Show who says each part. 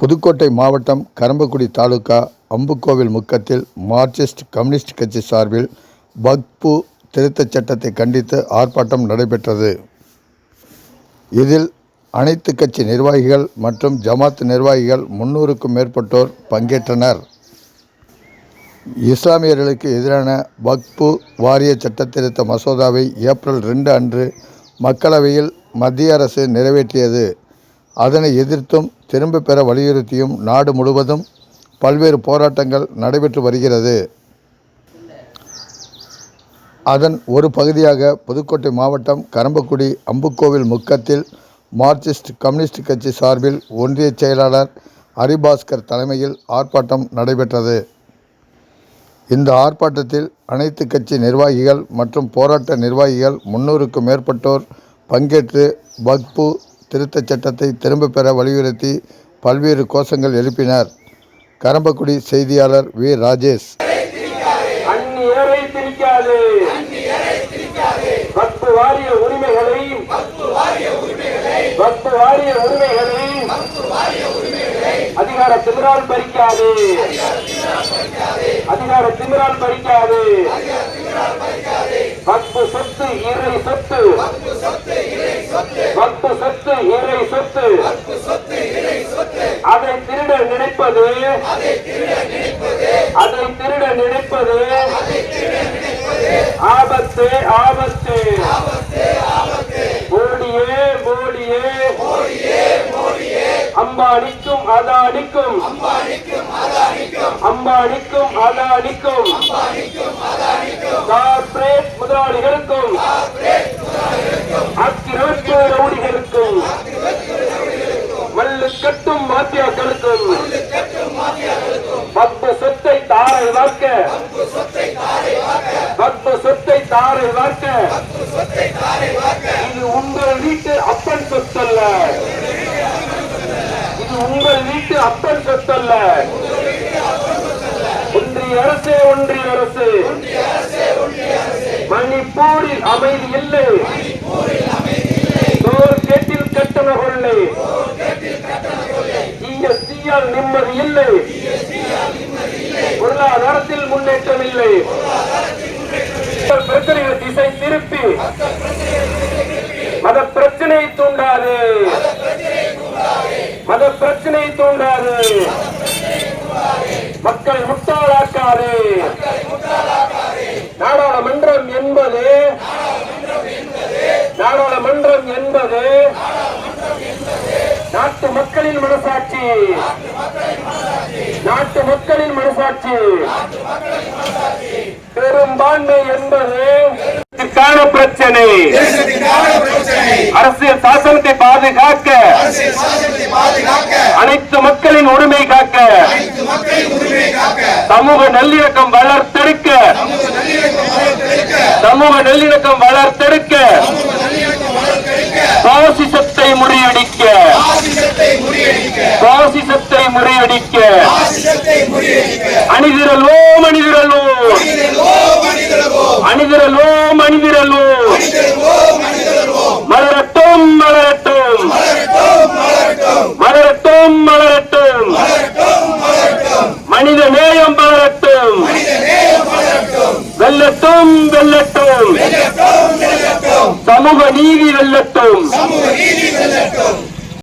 Speaker 1: புதுக்கோட்டை மாவட்டம் கரம்பக்குடி தாலுகா அம்புக்கோவில் முக்கத்தில் Marxist Communist கட்சி சார்பில் வக்பு திருத்தச் சட்டத்தை கண்டித்து ஆர்ப்பாட்டம் நடைபெற்றது. இதில் அனைத்து கட்சி நிர்வாகிகள் மற்றும் ஜமாத் நிர்வாகிகள் முன்னூறுக்கும் மேற்பட்டோர் பங்கேற்றனர். இஸ்லாமியர்களுக்கு எதிரான வக்பு வாரிய சட்டத்திருத்த மசோதாவை ஏப்ரல் ரெண்டு அன்று மக்களவையில் மத்திய அரசு நிறைவேற்றியது. அதனை எதிர்த்தும் திரும்ப பெற வலியுறுத்தியும் நாடு முழுவதும் பல்வேறு போராட்டங்கள் நடைபெற்று வருகிறது. அதன் ஒரு பகுதியாக புதுக்கோட்டை மாவட்டம் கரம்பக்குடி அம்புக்கோவில் முக்கத்தில் மார்க்சிஸ்ட் கம்யூனிஸ்ட் கட்சி சார்பில் ஒன்றிய செயலாளர் ஹரிபாஸ்கர் தலைமையில் ஆர்ப்பாட்டம் நடைபெற்றது. இந்த ஆர்ப்பாட்டத்தில் அனைத்து கட்சி நிர்வாகிகள் மற்றும் போராட்ட நிர்வாகிகள் முன்னூறுக்கும் மேற்பட்டோர் பங்கேற்று வக்பு திருத்தச் சட்டத்தை திரும்பப் பெற வலியுறுத்தி பல்வேறு கோஷங்கள் எழுப்பினர். கரம்பக்குடி செய்தியாளர் வி. ராஜேஷ்.
Speaker 2: அதிகார திமிரால் பறிக்காது. அதிகார திமிரால் பறிக்காது. பத்து சொத்து இறை சொத்து. சொத்து இறை சொத்து. அதை திருட நினைப்பது. அதை திருட நினைப்பது. ஆபத்து ஆபத்து. மோடியே மோடியே. அம்பானிக்கும் அதானிக்கும். அம்பானிக்கும் அதானிக்கும். கட்டும் மாத்தியாக்களுக்கும் பத்து சொத்தை தாரை வாக்க பத்து சொத்தை தாரை வாக்க இது உங்கள் வீட்டு அப்பன் சொத்தல்ல. இது உங்கள் வீட்டு அப்பன் சொத்தல்ல. ஒன்றிய அரசே ஒன்றிய அரசு. மணிப்பூரில் அமைதி இல்லை. கேட்டில் கட்டண கொள்ளை ஜிஎஸ்டியால் நிம்மதி இல்லை. பொருளாதாரத்தில் முன்னேற்றம் இல்லை. பிரச்சனைகள் திசை திருப்பி. மத பிரச்சனை தூண்டாது. மத பிரச்சனை தூண்டாது. மக்களை முட்டாளாக்காது நாடாளுமன்றம் என்பது நாடாளுமன்றம் என்பது நாட்டு மக்களின் மனசாட்சி நாட்டு மக்களின் மனசாட்சி பெரும்பான்மை என்பது பிரச்சனை அரசியல் சாசனத்தை பாதுகாக்க அனைத்து மக்களின் உரிமை காக்க சமூக நல்லிணக்கம் வளர்த்தெடுக்க சமூக நல்லிணக்கம் வளர்த்தெடுக்க பாசிசத்தை முறியடி அணிதிரல்வோ மணிதிரல்வோ அணிதிரல்வோ மணிதிரல்வோ மலரட்டும் மலரட்டும். மலரட்டும் மலரட்டும். மனித நேயம் மலரட்டும். வெல்லட்டும் வெல்லட்டும். சமூக நீதி வெல்லட்டும்.